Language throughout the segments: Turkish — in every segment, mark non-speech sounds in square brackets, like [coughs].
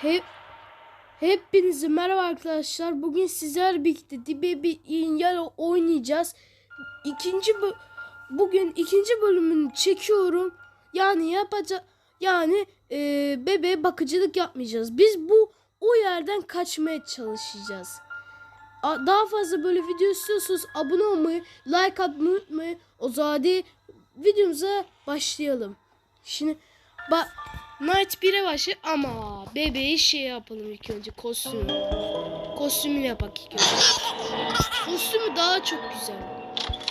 Hep Hepinize merhaba arkadaşlar. Bugün sizler birlikte Dibe bir yer oynayacağız. İkinci bugün ikinci bölümünü çekiyorum. Yani yapacak yani e, bebeğe bakıcılık yapmayacağız. Biz bu o yerden kaçmaya çalışacağız. A- Daha fazla böyle video istiyorsanız abone olmayı, like atmayı unutmayın. O zaman videomuza başlayalım. Şimdi bak Night 1'e başla ama bebeği şey yapalım ilk önce kostümü. Kostümünü yapak ilk önce. Kostümü daha çok güzel.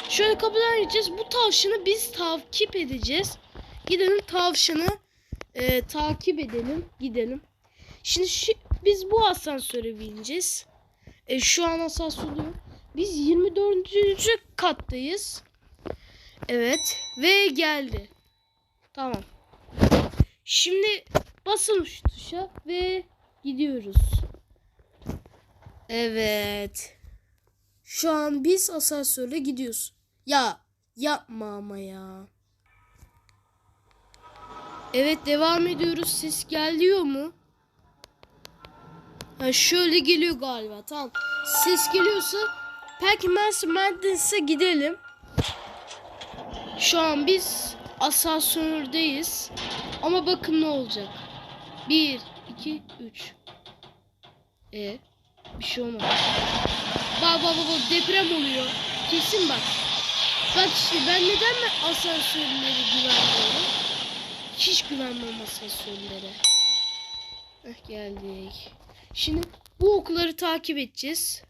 Şöyle kapıdan gideceğiz. Bu tavşanı biz takip edeceğiz. Gidelim tavşanı e, takip edelim. Gidelim. Şimdi şu, biz bu asansöre bineceğiz. E, şu an asansör yok. Biz 24. kattayız. Evet. Ve geldi. Tamam. Şimdi basın şu tuşa ve gidiyoruz. Evet. Şu an biz asansörle gidiyoruz. Ya yapma ama ya. Evet devam ediyoruz. Ses geliyor mu? Ha, şöyle geliyor galiba. Tamam. Ses geliyorsa Pac-Man Madness'e gidelim. Şu an biz asansördeyiz. Ama bakın ne olacak. 1, 2, 3. E bir şey olmadı. Bak bak bak deprem oluyor. Kesin bak. Bak işte ben neden mi asansörlere güvenmiyorum? Hiç güvenmem asansörlere. Heh, geldik. Şimdi bu okları takip edeceğiz.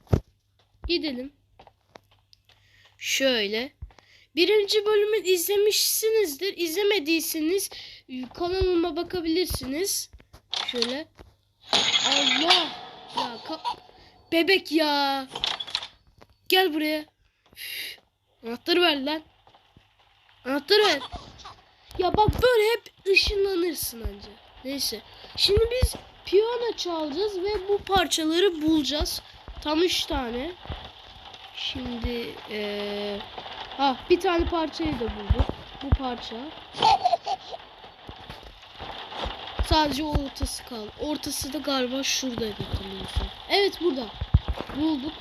Gidelim. Şöyle. Birinci bölümü izlemişsinizdir. İzlemediyseniz kanalıma bakabilirsiniz. Şöyle. Allah. Ya bebek ya. Gel buraya. Üf. Anahtarı ver lan. Anahtarı ver. Ya bak böyle hep ışınlanırsın anca. Neyse. Şimdi biz piyano çalacağız ve bu parçaları bulacağız. Tam üç tane. Şimdi eee Ha bir tane parçayı da bulduk. Bu parça. Sadece ortası kaldı. Ortası da galiba şuradaydı hatırlıyorsam. Evet burada. Bulduk.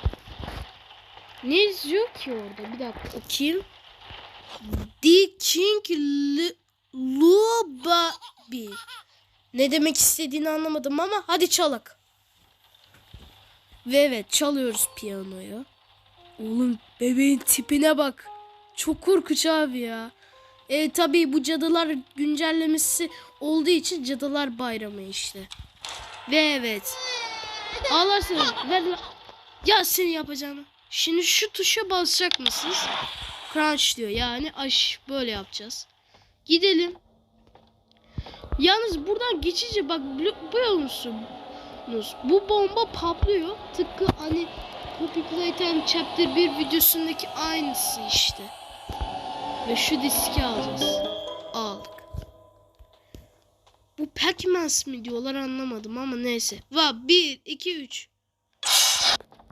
Ne yazıyor ki orada? Bir dakika okuyayım. The Lubabi. Ne demek istediğini anlamadım ama hadi çalak. Ve evet çalıyoruz piyanoyu. Oğlum bebeğin tipine bak. Çok korkunç abi ya. E tabii bu cadılar güncellemesi olduğu için cadılar bayramı işte. Ve evet. Ağlarsın. Ver lan. Ya seni yapacağını. Şimdi şu tuşa basacak mısınız? Crunch diyor. Yani aş böyle yapacağız. Gidelim. Yalnız buradan geçince bak biliyor musunuz? Bu bomba patlıyor. Tıpkı hani Poppy Playtime Chapter 1 videosundaki aynısı işte. Ve şu diski alacağız. Aldık. Bu Pac-Man mi diyorlar anlamadım ama neyse. Va 1, 2, 3.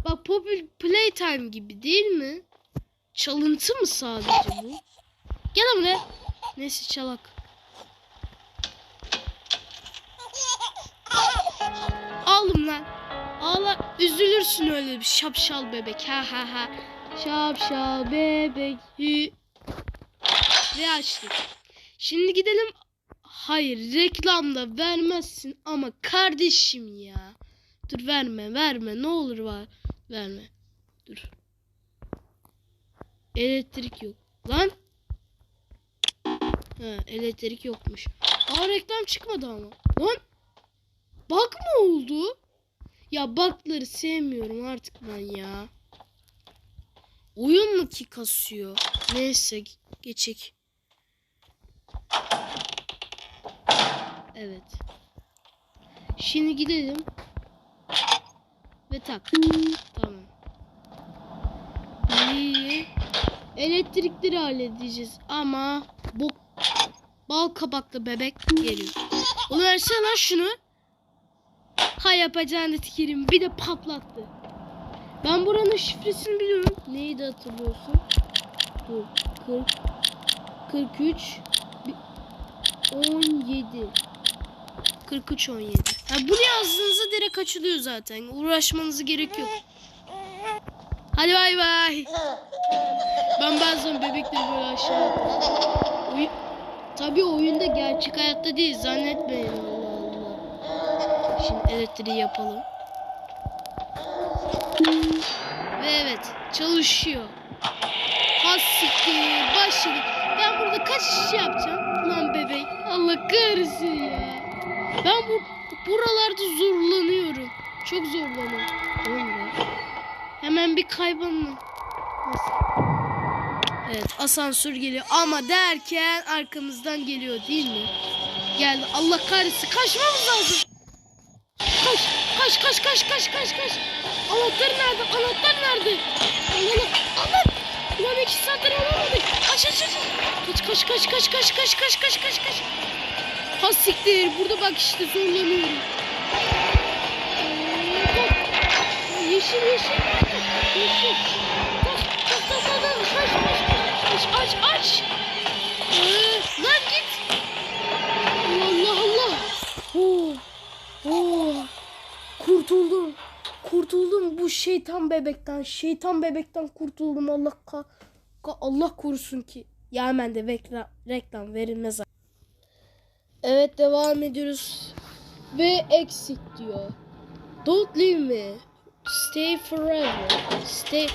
Bak Poppy Playtime gibi değil mi? Çalıntı mı sadece bu? Gel ne? Neyse çalak. Aldım lan. Ağla üzülürsün öyle bir şapşal bebek. Ha ha ha. Şapşal bebek. Hü. Ve açtık. Şimdi gidelim. Hayır reklamda vermezsin ama kardeşim ya. Dur verme verme ne olur var. Verme. Dur. Elektrik yok. Lan. Ha elektrik yokmuş. Aa reklam çıkmadı ama. Lan. Bak mı oldu? Ya bakları sevmiyorum artık ben ya. Oyun mu ki kasıyor? Neyse geçek. Evet. Şimdi gidelim. Ve tak. Tamam. İyi. Elektrikleri halledeceğiz ama bu bal kabaklı bebek geliyor. Onu versene şunu. Ha yapacağını tikerim. Bir de patlattı. Ben buranın şifresini biliyorum. Neydi hatırlıyorsun? Dur. 40 43 17 43 17 Ya bunu yazdığınızda direkt açılıyor zaten. Uğraşmanıza gerek yok. Hadi bay bay. Ben bazen bebekleri böyle aşağı. Oy- Tabii oyunda gerçek hayatta değil zannetmeyin Allah Allah. Şimdi elektriği yapalım. Ve evet çalışıyor. Has siktir başladık. Ben burada kaç iş yapacağım? Ulan bebek Allah kahretsin ya. Ben bu buralarda zorlanıyorum. Çok zorlanıyorum. Hemen bir. Nasıl? Evet asansör geliyor ama derken arkamızdan geliyor değil mi? Geldi Allah kahretsin kaçmamız lazım. Kaç kaç kaç kaç kaç kaç kaç. Anahtar nerede? Anahtar nerede? Allah Allah. Ulan iki saattir alamadık. Aç aç aç. Kaç kaç kaç kaç kaç kaç kaç kaç kaç kaç. Ha siktir. Burada bak işte zorlanıyorum. Bak. Yeşil yeşil. Yeşil. Tak tak. Kaç kaç kaç. Aç aç aç. Ee, lan git. Allah Allah. Oh. Oh. Kurtuldum. Kurtuldum bu şeytan bebekten. Şeytan bebekten kurtuldum. Allah ka, ka- Allah korusun ki. Ya hemen de reklam, reklam verilmez. Evet devam ediyoruz. Ve exit diyor. Don't leave me. Stay forever. Stay.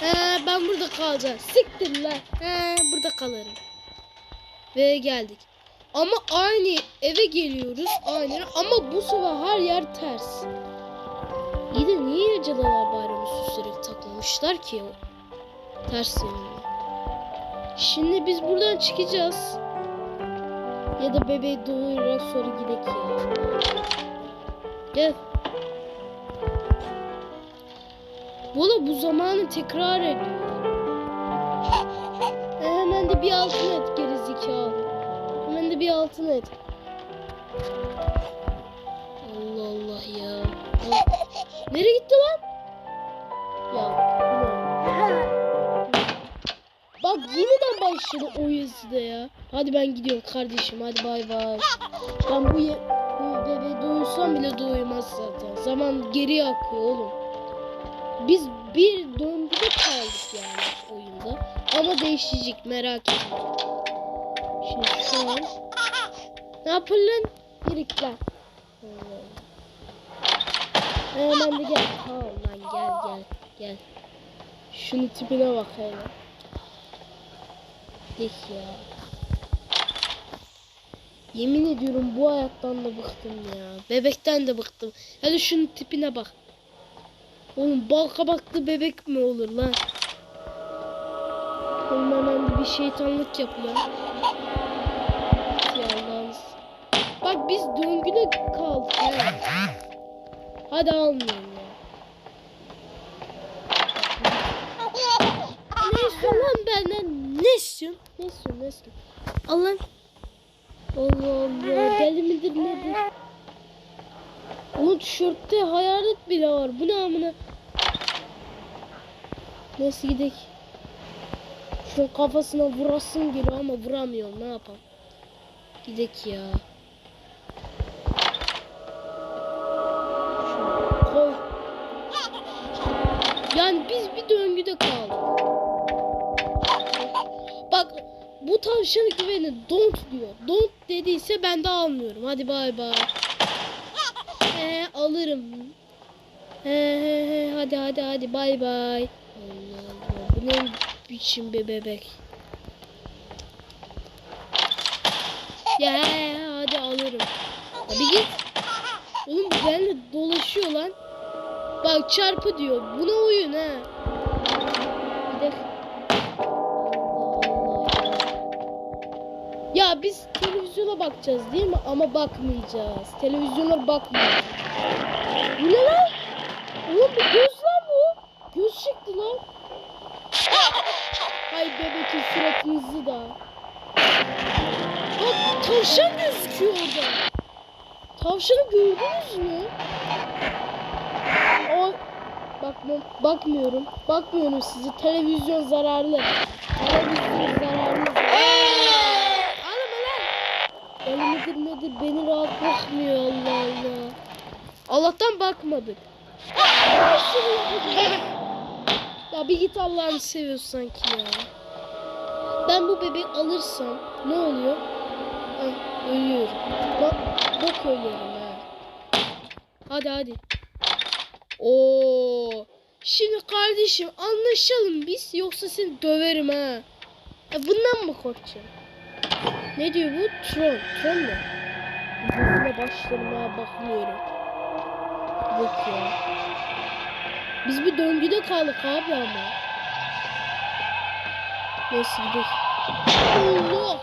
He, ben burada kalacağım. Siktir lan. He, burada kalırım. Ve geldik. Ama aynı eve geliyoruz. Aynı ama bu sefer her yer ters. İyi de niye Cadılar Bayramı süsleri takılmışlar ki ters yönünde? Şimdi biz buradan çıkacağız. Ya da bebeği doğurarak sonra gidelim ya. Gel. Valla bu zamanı tekrar ediyor. E, hemen de bir altın et gerizekalı. Hemen de bir altın et. Allah Allah ya. Ya, Nereye gitti lan? Ya. bu ne? Bak yeniden başladı o yazıda ya. Hadi ben gidiyorum kardeşim. Hadi bay bay. Ben bu, ye bu bebeği doyursam bile doymaz zaten. Zaman geri akıyor oğlum. Biz bir döngüde kaldık yani oyunda. Ama değişecek merak etme. Şimdi şu an ne yapın lan? Allah. Hemen de gel. Tamam lan gel gel gel. Şunun tipine bak hele. Dik ya. Yemin ediyorum bu hayattan da bıktım ya. Bebekten de bıktım. Hadi şunun tipine bak. Oğlum bal kabaklı bebek mi olur lan? Oğlum hemen bir şeytanlık yapıyor. Ya Allah'ım. Bak biz döngüde kaldık ya. Hadi almayalım ya. Ne istiyorsun lan benden? Ne istiyorsun? Ne istiyorsun? Ne istiyorsun? Al lan. Allah Allah. Deli midir nedir? Oğlum tişörtte hayalet bile var. Bu ne amına? Neyse gidelim. Şu kafasına vurasın geliyor ama vuramıyorum. Ne yapalım? Gidek ya. Şunu koy. Yani biz bir döngüde kaldık. Bu tavşanı güveni don't diyor. Don't dediyse ben de almıyorum. Hadi bay bay. He alırım. He he he hadi hadi hadi bay bay. Allah Allah bu ne biçim bir bebek. Ya he, he, hadi alırım. Hadi git. Oğlum benimle dolaşıyor lan. Bak çarpı diyor. Buna uyun ha. Biz televizyona bakacağız değil mi? Ama bakmayacağız. Televizyona bakmayacağız. Bu ne lan? Oğlum bu göz lan bu. Göz çıktı lan. Hay bebekin suratınızı da. Bak tavşan gözüküyor orada. Tavşanı gördünüz mü? O bakma bakmıyorum. Bakmıyorum sizi. Televizyon zararlı. Midir nedir beni rahat bırakmıyor Allah Allah. Allah'tan bakmadık. ya bir git Allah'ını seviyorsun sanki ya. Ben bu bebeği alırsam ne oluyor? Ah, ölüyorum. Bak, bok ölüyorum ha. Hadi hadi. Oo. Şimdi kardeşim anlaşalım biz yoksa seni döverim ha. Ya bundan mı korkacaksın? Ne diyor bu? Tron. Tron ne? Gözüne başlarım ha bakmıyorum. Bak ya. Biz bir döngüde kaldık abi ama. Neyse gidelim. Allah!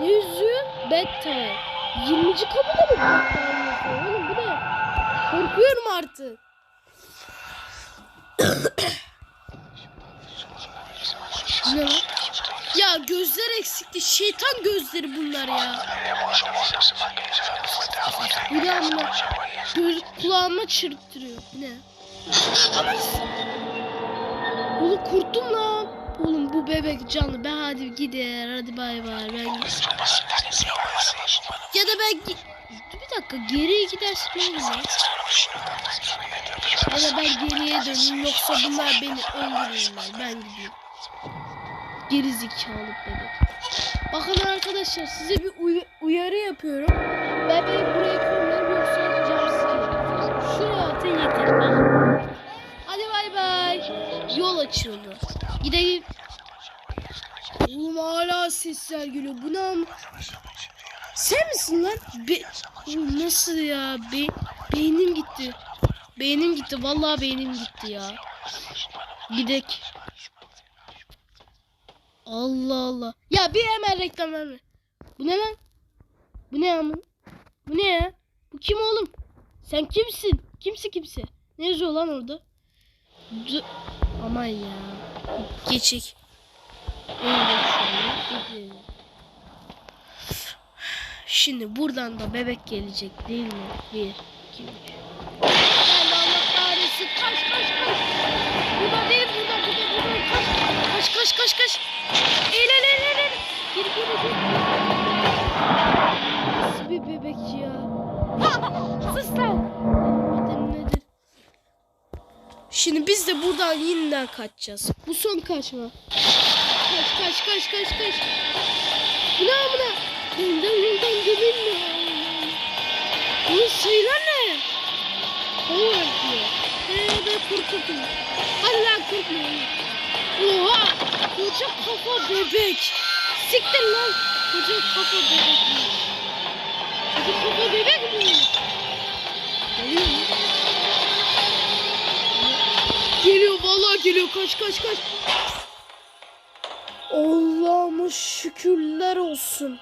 Ne yüzüğü? Bedtime. 20. kapıda mı bedtime? Oğlum bu ne? Korkuyorum artık. [coughs] ne? Ya gözler eksikti. Şeytan gözleri bunlar ya. Amına? Göz kulağıma çırptırıyor. Ne? Oğlum kurttum lan. Oğlum bu bebek canlı. Ben hadi gider. Hadi bay bay. Ben ya da ben bir dakika geriye gidersin ne ya? Da ben geriye döneyim yoksa bunlar beni öldürürler. Ben gideyim. Geri zekalı bebek. Bakın arkadaşlar size bir uy- uyarı yapıyorum. Bebeği buraya koymayın yoksa jumpscare. Şuraya atın yeter. Hadi bay bay. Yol açıldı. Gidelim. Oğlum hala sesler geliyor. Bu ne am- Sen misin lan? Be Oğlum nasıl ya? Be beynim gitti. Beynim gitti. Vallahi beynim gitti ya. Gidek. Allah Allah. Ya bir hemen reklam verme. Bu ne lan? Bu ne amın? Bu ne ya? Bu kim oğlum? Sen kimsin? Kimsi kimse? Ne yazıyor lan orada? D Aman ya. Geçik. Şimdi buradan da bebek gelecek değil mi? Bir, iki, üç. Allah kahretsin. Kaç kaç kaç. Burada değil burada burada burada. Kaç kaç kaç kaç kaç. Bebek ya? [laughs] Sus lan. Adın nedir? Şimdi biz de buradan yeniden kaçacağız. Bu son kaçma. Kaç kaç kaç kaç kaç. Bu ne amına? Benden benden gelin mi? Bunun sayılar ne? Power diyor. Eee ben korkutum. Lan korkma. Oha! Koca kafa bebek. Siktir lan. Koca kafa bebek mi? Koca kafa bebek mi? Geliyor vallahi geliyor. Kaç kaç kaç. Allah'ıma şükürler olsun.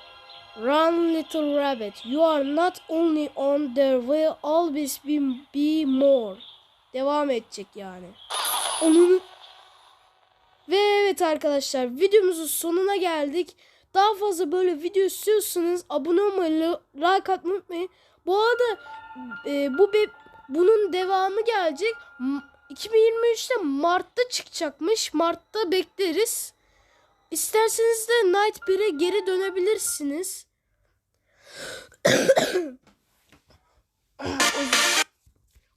Run little rabbit. You are not only on there will always be, be more. Devam edecek yani. Onun ve evet arkadaşlar videomuzun sonuna geldik. Daha fazla böyle video istiyorsanız abone olmayı, like atmayı unutmayın. Bu arada e, bu be, bunun devamı gelecek. M- 2023'te Mart'ta çıkacakmış. Mart'ta bekleriz. İsterseniz de Night 1'e geri dönebilirsiniz. [coughs]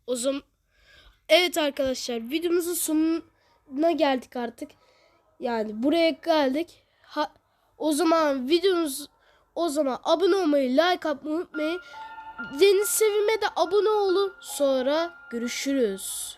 o zaman evet arkadaşlar videomuzun sonuna geldik artık. Yani buraya geldik. Ha, o zaman videomuz o zaman abone olmayı, like atmayı unutmayın. Deniz Sevim'e de abone olun. Sonra görüşürüz.